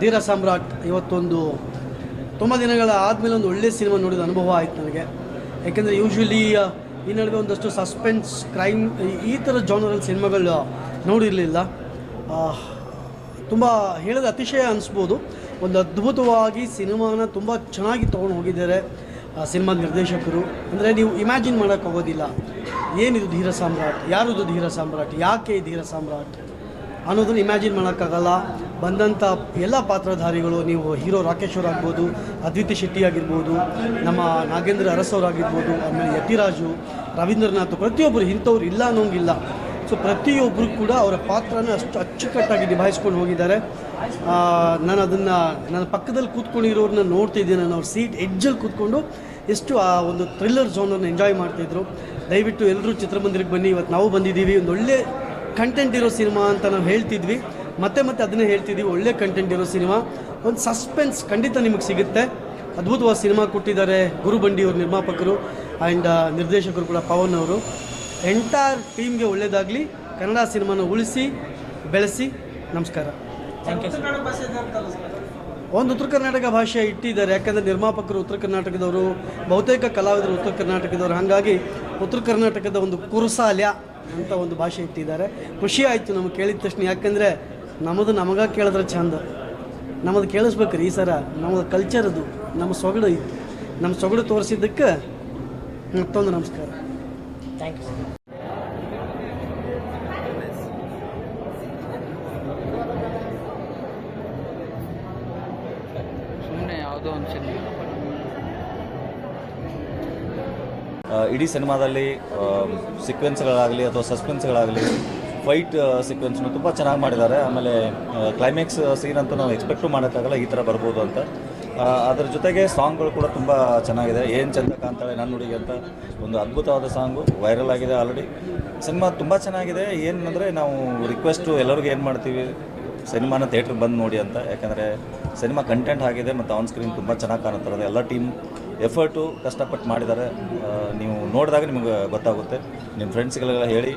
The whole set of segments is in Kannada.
ಧೀರ ಸಾಮ್ರಾಟ್ ಇವತ್ತೊಂದು ತುಂಬ ದಿನಗಳ ಆದಮೇಲೆ ಒಂದು ಒಳ್ಳೆಯ ಸಿನಿಮಾ ನೋಡಿದ ಅನುಭವ ಆಯಿತು ನನಗೆ. ಯಾಕೆಂದರೆ ಯೂಶ್ವಲಿ ಈ ನಡುವೆ ಒಂದಷ್ಟು ಸಸ್ಪೆನ್ಸ್ ಕ್ರೈಮ್ ಈ ಥರ ಜಾನರಲ್ಲಿ ಸಿನಿಮಾಗಳು ನೋಡಿರಲಿಲ್ಲ. ತುಂಬ ಹೇಳೋದು ಅತಿಶಯ ಅನಿಸ್ಬೋದು. ಒಂದು ಅದ್ಭುತವಾಗಿ ಸಿನಿಮಾನ ತುಂಬ ಚೆನ್ನಾಗಿ ತೊಗೊಂಡು ಹೋಗಿದ್ದಾರೆ ಸಿನಿಮಾ ನಿರ್ದೇಶಕರು. ಅಂದರೆ ನೀವು ಇಮ್ಯಾಜಿನ್ ಮಾಡೋಕ್ಕಾಗೋದಿಲ್ಲ ಏನಿದು ಧೀರ ಸಾಮ್ರಾಟ್? ಯಾರಿದು ಧೀರ ಸಾಮ್ರಾಟ್? ಯಾಕೆ ಧೀರ ಸಾಮ್ರಾಟ್? ಅನ್ನೋದನ್ನು ಇಮ್ಯಾಜಿನ್ ಮಾಡೋಕ್ಕಾಗಲ್ಲ. ಬಂದಂಥ ಎಲ್ಲ ಪಾತ್ರಧಾರಿಗಳು, ನೀವು ಹೀರೋ ರಾಕೇಶ್ ಅವ್ರು ಆಗ್ಬೋದು, ಅದ್ವಿತಿ ಶೆಟ್ಟಿ ಆಗಿರ್ಬೋದು, ನಮ್ಮ ನಾಗೇಂದ್ರ ಅರಸವರಾಗಿರ್ಬೋದು, ಆಮೇಲೆ ಯತಿರಾಜು, ರವೀಂದ್ರನಾಥ್ ಪ್ರತಿಯೊಬ್ಬರು ಇಂಥವ್ರು ಇಲ್ಲ ಅನ್ನೋಂಗಿಲ್ಲ. ಸೊ ಪ್ರತಿಯೊಬ್ಬರು ಕೂಡ ಅವರ ಪಾತ್ರನ ಅಷ್ಟು ಅಚ್ಚುಕಟ್ಟಾಗಿ ನಿಭಾಯಿಸ್ಕೊಂಡು ಹೋಗಿದ್ದಾರೆ. ನಾನು ಅದನ್ನು, ನನ್ನ ಪಕ್ಕದಲ್ಲಿ ಕೂತ್ಕೊಂಡಿರೋರನ್ನ ನೋಡ್ತಿದ್ದೆ ನಾನು ಅವ್ರ ಸೀಟ್ ಎಡ್ಜಲ್ಲಿ ಕೂತ್ಕೊಂಡು ಎಷ್ಟು ಆ ಒಂದು ಥ್ರಿಲ್ಲರ್ ಝೋನನ್ನು ಎಂಜಾಯ್ ಮಾಡ್ತಿದ್ರು ದಯವಿಟ್ಟು ಎಲ್ಲರೂ ಚಿತ್ರಮಂದಿರಕ್ಕೆ ಬನ್ನಿ. ಇವತ್ತು ನಾವು ಬಂದಿದ್ದೀವಿ. ಒಂದು ಒಳ್ಳೆ ಕಂಟೆಂಟ್ ಇರೋ ಸಿನಿಮಾ ಅಂತ ನಾವು ಹೇಳ್ತಿದ್ವಿ. ಮತ್ತೆ ಮತ್ತೆ ಅದನ್ನೇ ಹೇಳ್ತಿದ್ದೀವಿ ಒಳ್ಳೆ ಕಂಟೆಂಟ್ ಇರೋ ಸಿನಿಮಾ. ಒಂದು ಸಸ್ಪೆನ್ಸ್ ಖಂಡಿತ ನಿಮಗೆ ಸಿಗುತ್ತೆ. ಅದ್ಭುತವಾದ ಸಿನಿಮಾ ಕೊಟ್ಟಿದ್ದಾರೆ ಗುರುಬಂಡಿ ಅವ್ರ ನಿರ್ಮಾಪಕರು ಆ್ಯಂಡ್ ನಿರ್ದೇಶಕರು ಕೂಡ ಪವನ್ ಅವರು. ಎಂಟೈರ್ ಟೀಮ್ಗೆ ಒಳ್ಳೆಯದಾಗಲಿ ಕನ್ನಡ ಸಿನಿಮಾನ ಉಳಿಸಿ ಬೆಳೆಸಿ. ನಮಸ್ಕಾರ. ಒಂದು ಉತ್ತರ ಕರ್ನಾಟಕ ಭಾಷೆ ಇಟ್ಟಿದ್ದಾರೆ. ಯಾಕಂದರೆ ನಿರ್ಮಾಪಕರು ಉತ್ತರ ಕರ್ನಾಟಕದವರು ಬಹುತೇಕ ಕಲಾವಿದರು ಉತ್ತರ ಕರ್ನಾಟಕದವರು. ಹಾಗಾಗಿ ಉತ್ತರ ಕರ್ನಾಟಕದ ಒಂದು ಕುರುಸಾಲ್ಯ ಅಂತ ಒಂದು ಭಾಷೆ ಇಟ್ಟಿದ್ದಾರೆ. ಖುಷಿ ಆಯಿತು ನಮಗೆ ಕೇಳಿದ ತಕ್ಷಣ. ಯಾಕಂದರೆ ನಮ್ಮದು ನಮಗೆ ಕೇಳಿದ್ರೆ ಚಂದ. ನಮ್ಮದು ಕೇಳಿಸ್ಬೇಕ್ರಿ ಈ ಸರ. ನಮ್ಮದು ಕಲ್ಚರ್ ಅದು. ನಮ್ಮ ಸೊಗಡು ಇತ್ತು ನಮ್ಮ ಸೊಗಡು ತೋರಿಸಿದ್ದಕ್ಕೆ ಮತ್ತೊಂದು ನಮಸ್ಕಾರ. ಥ್ಯಾಂಕ್ ಯು ಸುಮ್ಮನೆ ಯಾವುದೋ ಒಂದು ಇಡೀ ಸಿನಿಮಾದಲ್ಲಿ ಸಿಕ್ವೆನ್ಸ್ಗಳಾಗಲಿ ಅಥವಾ ಸಸ್ಪೆನ್ಸ್ಗಳಾಗಲಿ ಫೈಟ್ ಸೀಕ್ವೆನ್ಸ್ನು ತುಂಬ ಚೆನ್ನಾಗಿ ಮಾಡಿದ್ದಾರೆ. ಆಮೇಲೆ ಕ್ಲೈಮ್ಯಾಕ್ಸ್ ಸೀನ್ ಅಂತೂ ನಾವು ಎಕ್ಸ್ಪೆಕ್ಟು ಮಾಡೋಕ್ಕಾಗಲ್ಲ, ಈ ಥರ ಬರ್ಬೋದು ಅಂತ. ಅದರ ಜೊತೆಗೆ ಸಾಂಗ್ಗಳು ಕೂಡ ತುಂಬ ಚೆನ್ನಾಗಿದೆ. ಏನು ಚಂದ ಕಾಣ್ತಾಳೆ ನನ್ನ ಹುಡುಗಿ ಅಂತ ಒಂದು ಅದ್ಭುತವಾದ ಸಾಂಗು ವೈರಲ್ ಆಗಿದೆ ಆಲ್ರೆಡಿ ಸಿನಿಮಾ ತುಂಬ ಚೆನ್ನಾಗಿದೆ. ಏನಂದರೆ ನಾವು ರಿಕ್ವೆಸ್ಟು ಎಲ್ಲರಿಗೂ ಏನು ಮಾಡ್ತೀವಿ? ಸಿನಿಮಾನ ಥಿಯೇಟ್ರ್ ಬಂದು ನೋಡಿ ಅಂತ. ಯಾಕಂದರೆ ಸಿನಿಮಾ ಕಂಟೆಂಟ್ ಆಗಿದೆ ಮತ್ತು ಆನ್ ಸ್ಕ್ರೀನ್ ತುಂಬ ಚೆನ್ನಾಗಿ ಕಾಣುತ್ತದೆ ಎಲ್ಲ ಟೀಮ್ ಎಫರ್ಟು ಕಷ್ಟಪಟ್ಟು ಮಾಡಿದ್ದಾರೆ. ನೀವು ನೋಡಿದಾಗ ನಿಮಗೆ ಗೊತ್ತಾಗುತ್ತೆ. ನಿಮ್ಮ ಫ್ರೆಂಡ್ಸ್ಗಳೆಲ್ಲ ಹೇಳಿ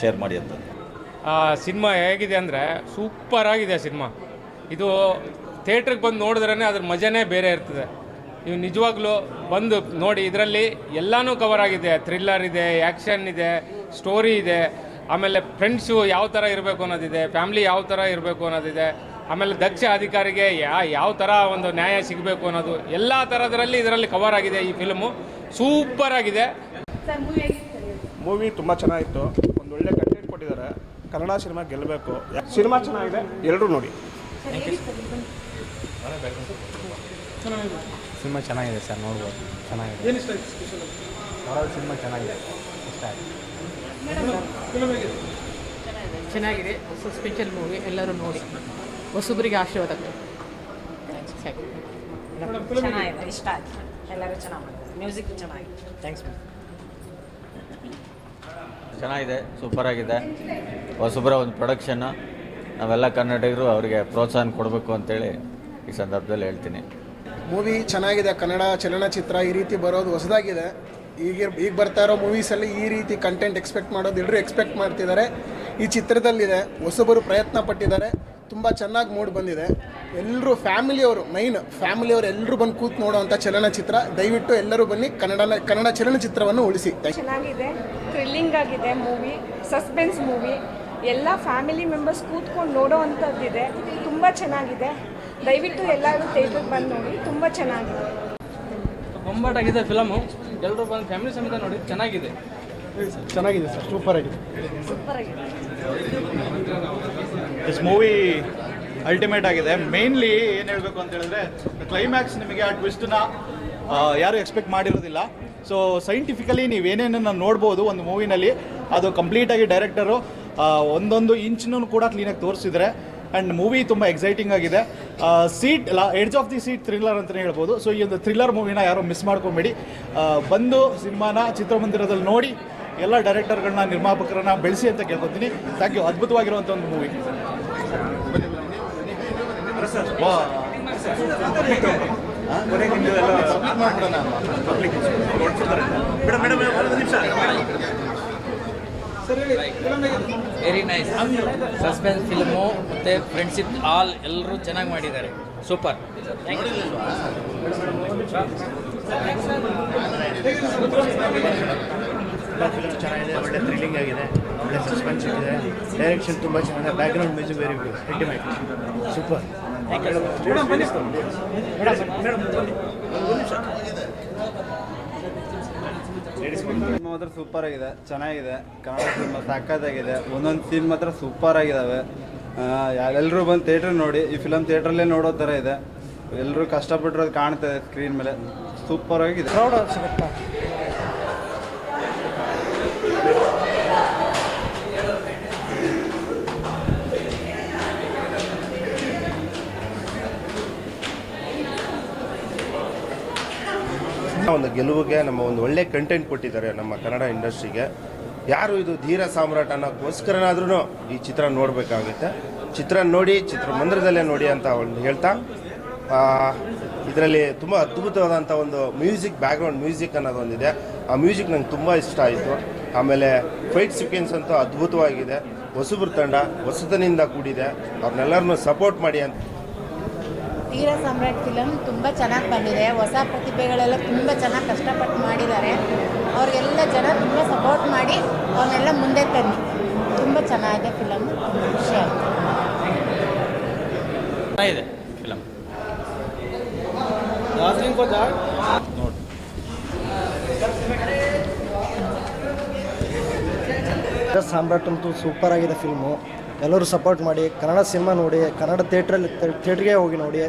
ಶೇರ್ ಮಾಡಿ ಅಂತ. ಸಿನಿಮಾ ಹೇಗಿದೆ ಅಂದರೆ ಸೂಪರ್ ಆಗಿದೆ ಸಿನಿಮಾ. ಇದು ಥಿಯೇಟ್ರಿಗೆ ಬಂದು ನೋಡಿದ್ರೇ ಅದ್ರ ಮಜನೇ ಬೇರೆ ಇರ್ತದೆ. ನೀವು ನಿಜವಾಗ್ಲೂ ಬಂದು ನೋಡಿ ಇದರಲ್ಲಿ ಎಲ್ಲನೂ ಕವರ್ ಆಗಿದೆ. ಥ್ರಿಲ್ಲರ್ ಇದೆ ಆ್ಯಕ್ಷನ್ ಇದೆ ಸ್ಟೋರಿ ಇದೆ. ಆಮೇಲೆ ಫ್ರೆಂಡ್ಸು ಯಾವ ಥರ ಇರಬೇಕು ಅನ್ನೋದಿದೆ ಫ್ಯಾಮ್ಲಿ ಯಾವ ಥರ ಇರಬೇಕು ಅನ್ನೋದಿದೆ. ಆಮೇಲೆ ದಕ್ಷ ಅಧಿಕಾರಿಗೆ ಯಾ ಯಾವ ಥರ ಒಂದು ನ್ಯಾಯ ಸಿಗಬೇಕು ಅನ್ನೋದು ಎಲ್ಲ ಥರದರಲ್ಲಿ ಇದರಲ್ಲಿ ಕವರ್ ಆಗಿದೆ ಈ ಫಿಲ್ಮು ಸೂಪರ್ ಆಗಿದೆ. ಮೂವಿ ತುಂಬ ಚೆನ್ನಾಗಿತ್ತು ಒಂದು ಒಳ್ಳೆ ಕಂಟೆಂಟ್ ಕೊಟ್ಟಿದ್ದಾರೆ ಕನ್ನಡ ಸಿನಿಮಾ ಗೆಲ್ಲಬೇಕು. ಸಿನಿಮಾ ಚೆನ್ನಾಗಿದೆ ಎಲ್ಲರೂ ನೋಡಿ. ಸಿನಿಮಾ ಚೆನ್ನಾಗಿದೆ ಸರ್ ನೋಡ್ಬೋದು. ಚೆನ್ನಾಗಿದೆ. ನೋಡೋದು ಸಿನಿಮಾ ಚೆನ್ನಾಗಿದೆ. ಇಷ್ಟ ಆಯಿತು. ಚೆನ್ನಾಗಿದೆ. ಸ್ಪೆಷಲ್ ಮೂವಿ ಎಲ್ಲರೂ ನೋಡಿ. ಹೊಸಬ್ರಿಗೆ ಆಶೀರ್ವಾದ ಚೆನ್ನಾಗಿದೆ ಇಷ್ಟ ಆಯ್ತು. ಎಲ್ಲರೂ ಚೆನ್ನಾಗಿ ಮ್ಯೂಸಿಕ್ ಚೆನ್ನಾಗಿದೆ. ಥ್ಯಾಂಕ್ಸ್ ಚೆನ್ನಾಗಿದೆ ಸೂಪರಾಗಿದೆ ಹೊಸಬ್ರ ಒಂದು ಪ್ರೊಡಕ್ಷನ್ನು ನಾವೆಲ್ಲ ಕನ್ನಡಿಗರು ಅವರಿಗೆ ಪ್ರೋತ್ಸಾಹ ಕೊಡಬೇಕು ಅಂತೇಳಿ ಈ ಸಂದರ್ಭದಲ್ಲಿ ಹೇಳ್ತೀನಿ. ಮೂವಿ ಚೆನ್ನಾಗಿದೆ ಕನ್ನಡ ಚಲನಚಿತ್ರ ಈ ರೀತಿ ಬರೋದು ಹೊಸದಾಗಿದೆ. ಈಗ ಈಗ ಬರ್ತಾ ಇರೋ ಮೂವೀಸಲ್ಲಿ ಈ ರೀತಿ ಕಂಟೆಂಟ್ ಎಕ್ಸ್ಪೆಕ್ಟ್ ಮಾಡೋದು ಎಲ್ಲರೂ ಎಕ್ಸ್ಪೆಕ್ಟ್ ಮಾಡ್ತಿದ್ದಾರೆ. ಈ ಚಿತ್ರದಲ್ಲಿದೆ ಹೊಸಬರು ಪ್ರಯತ್ನ ಪಟ್ಟಿದ್ದಾರೆ. ತುಂಬ ಚೆನ್ನಾಗಿ ಮೂಡ್ ಬಂದಿದೆ. ಎಲ್ಲರೂ ಫ್ಯಾಮಿಲಿಯವರು ಮೈನ್ ಫ್ಯಾಮಿಲಿಯವರು ಎಲ್ಲರೂ ಬಂದು ಕೂತು ನೋಡುವಂಥ ಚಲನಚಿತ್ರ ದಯವಿಟ್ಟು ಎಲ್ಲರೂ ಬನ್ನಿ ಕನ್ನಡ ಕನ್ನಡ ಚಲನಚಿತ್ರವನ್ನು ಉಳಿಸಿ. ಚೆನ್ನಾಗಿದೆ. ಥ್ರಿಲ್ಲಿಂಗ್ ಆಗಿದೆ ಮೂವಿ ಸಸ್ಪೆನ್ಸ್ ಮೂವಿ ಎಲ್ಲ ಫ್ಯಾಮಿಲಿ ಮೆಂಬರ್ಸ್ ಕೂತ್ಕೊಂಡು ನೋಡೋ ಅಂಥದ್ದಿದೆ. ತುಂಬ ಚೆನ್ನಾಗಿದೆ. ದಯವಿಟ್ಟು ಎಲ್ಲರೂ ಥಿಯೇಟ್ರಿಗೆ ಬಂದು ನೋಡಿ. ತುಂಬ ಚೆನ್ನಾಗಿದೆ. ಬೊಂಬಾಟಾಗಿದೆ ಫಿಲಮು ಎಲ್ಲರೂ ಬಂದು ಫ್ಯಾಮಿಲಿ ಸಮೇತ ನೋಡಿ. ಚೆನ್ನಾಗಿದೆ. ಚೆನ್ನಾಗಿದೆ ಸರ್. ಸೂಪರ್ ಆಗಿದೆ. ಸೂಪರ್ ಆಗಿದೆ. ದಿಸ್ ಮೂವಿ ಅಲ್ಟಿಮೇಟ್ ಆಗಿದೆ. ಮೇನ್ಲಿ ಏನು ಹೇಳಬೇಕು ಅಂತ ಹೇಳಿದ್ರೆ ಕ್ಲೈಮ್ಯಾಕ್ಸ್ ನಿಮಗೆ ಆ ಟ್ವಿಸ್ಟನ್ನ ಯಾರು ಎಕ್ಸ್ಪೆಕ್ಟ್ ಮಾಡಿರೋದಿಲ್ಲ. ಸೊ ಸೈಂಟಿಫಿಕಲಿ ನೀವೇನೇನನ್ನು ನೋಡ್ಬೋದು ಒಂದು ಮೂವಿನಲ್ಲಿ ಅದು ಕಂಪ್ಲೀಟಾಗಿ ಡೈರೆಕ್ಟರು ಒಂದೊಂದು ಇಂಚ್ನೂ ಕೂಡ ಕ್ಲೀನಾಗಿ ತೋರಿಸಿದರೆ ಆ್ಯಂಡ್ ಮೂವಿ ತುಂಬ ಎಕ್ಸೈಟಿಂಗ್ ಆಗಿದೆ seat law edge of the seat thriller ಅಂತಲೇ ಹೇಳ್ಬೋದು ಸೊ ಈ ಒಂದು ಥ್ರಿಲ್ಲರ್ ಮೂವಿನ ಯಾರೂ ಮಿಸ್ ಮಾಡ್ಕೊಬೇಡಿ ಬಂದು ಸಿನಿಮಾನ ಚಿತ್ರಮಂದಿರದಲ್ಲಿ ನೋಡಿ ಎಲ್ಲ ಡೈರೆಕ್ಟರ್ಗಳನ್ನ ನಿರ್ಮಾಪಕರನ್ನ ಬೆಳೆಸಿ ಅಂತ ಕೇಳ್ಕೊತೀನಿ ಥ್ಯಾಂಕ್ ಯು ಅದ್ಭುತವಾಗಿರುವಂಥ ಒಂದು movie very nice suspense film ಮತ್ತು ಫ್ರೆಂಡ್ಶಿಪ್ ಆಲ್ ಎಲ್ಲರೂ ಚೆನ್ನಾಗಿ ಮಾಡಿದ್ದಾರೆ. ಸೂಪರ್. ಚೆನ್ನಾಗಿದೆ ಒಳ್ಳೆ ಥ್ರಿಲ್ಲಿಂಗ್ ಆಗಿದೆ ಒಳ್ಳೆ ಸಸ್ಪೆನ್ಸ್ ಇದೆ ಡೈರೆಕ್ಷನ್ ತುಂಬ ಚೆನ್ನಾಗಿದೆ. Background music very good super cinema ಮಾತ್ರ ಸೂಪರ್ ಆಗಿದೆ, ಚೆನ್ನಾಗಿದೆ, ಕನ್ನಡ ಸಿನಿಮಾ ಸಕ್ಕತ್ತಾಗಿದೆ ಒಂದೊಂದು ಸೀನ್ ಮಾತ್ರ ಸೂಪರ್ ಆಗಿದಾವೆ. ಎಲ್ಲರೂ ಬಂದು ಥಿಯೇಟರ್ ನೋಡಿ, ಈ ಫಿಲಮ್ ಥಿಯೇಟ್ರಲ್ಲೇ ನೋಡೋ ಥರ ಇದೆ. ಎಲ್ಲರೂ ಕಷ್ಟಪಟ್ಟಿರೋದು ಇದೆ ಸ್ಕ್ರೀನ್ ಮೇಲೆ. ಸೂಪರ್ ಆಗಿದೆ. ಸಿಗುತ್ತಾ? ಒಂದು ಗೆಲುವಿಗೆ ನಮ್ಮ ಒಂದು ಒಳ್ಳೆ ಕಂಟೆಂಟ್ ಕೊಟ್ಟಿದ್ದಾರೆ ನಮ್ಮ ಕನ್ನಡ ಇಂಡಸ್ಟ್ರಿಗೆ ಯಾರು ಇದು ಧೀರ ಸಾಮ್ರಾಟ ಅನ್ನೋಕ್ಕೋಸ್ಕರನಾದ್ರೂ ಈ ಚಿತ್ರ ನೋಡಬೇಕಾಗುತ್ತೆ. ಚಿತ್ರ ನೋಡಿ, ಚಿತ್ರಮಂದಿರದಲ್ಲೇ ನೋಡಿ ಅಂತ ಒಂದು ಹೇಳ್ತಾ ಇದರಲ್ಲಿ ತುಂಬ ಅದ್ಭುತವಾದಂಥ ಒಂದು ಮ್ಯೂಸಿಕ್ ಬ್ಯಾಕ್ಗ್ರೌಂಡ್ ಮ್ಯೂಸಿಕ್ ಅನ್ನೋದು ಒಂದಿದೆ ಆ ಮ್ಯೂಸಿಕ್ ನಂಗೆ ತುಂಬ ಇಷ್ಟ ಆಯಿತು. ಆಮೇಲೆ ಫೈಟ್ ಸಿಕ್ವೆನ್ಸ್ ಅಂತೂ ಅದ್ಭುತವಾಗಿದೆ. ಹೊಸಬ್ರ ತಂಡ, ಹೊಸತನಿಂದ ಕೂಡಿದೆ. ಅವ್ರನ್ನೆಲ್ಲರನ್ನೂ ಸಪೋರ್ಟ್ ಮಾಡಿ ಅಂತ ತೀರ ಸಾಮ್ರಾಟ್ ಫಿಲಮ್ ತುಂಬ ಚೆನ್ನಾಗಿ ಬಂದಿದೆ. ಹೊಸ ಪ್ರತಿಭೆಗಳೆಲ್ಲ ತುಂಬ ಚೆನ್ನಾಗಿ ಕಷ್ಟಪಟ್ಟು ಮಾಡಿದ್ದಾರೆ. ಅವ್ರಿಗೆಲ್ಲ ಜನ ತುಂಬ ಸಪೋರ್ಟ್ ಮಾಡಿ ಅವನ್ನೆಲ್ಲ ಮುಂದೆ ತನ್ನಿ. ತುಂಬ ಚೆನ್ನಾಗಿದೆ ಫಿಲಮ್ ಖುಷಿ ಆಯಿತು. ಇದೆ ಫಿಲಮ್ ಸಾಮ್ರಾಟ್ ಅಂತೂ ಸೂಪರ್ ಆಗಿದೆ ಫಿಲ್ಮು ಎಲ್ಲರೂ ಸಪೋರ್ಟ್ ಮಾಡಿ ಕನ್ನಡ ಸಿನಿಮಾ ನೋಡಿ ಕನ್ನಡ ಥಿಯೇಟ್ರಲ್ಲಿ ಥಿಯೇಟ್ರಿಗೆ ಹೋಗಿ ನೋಡಿ.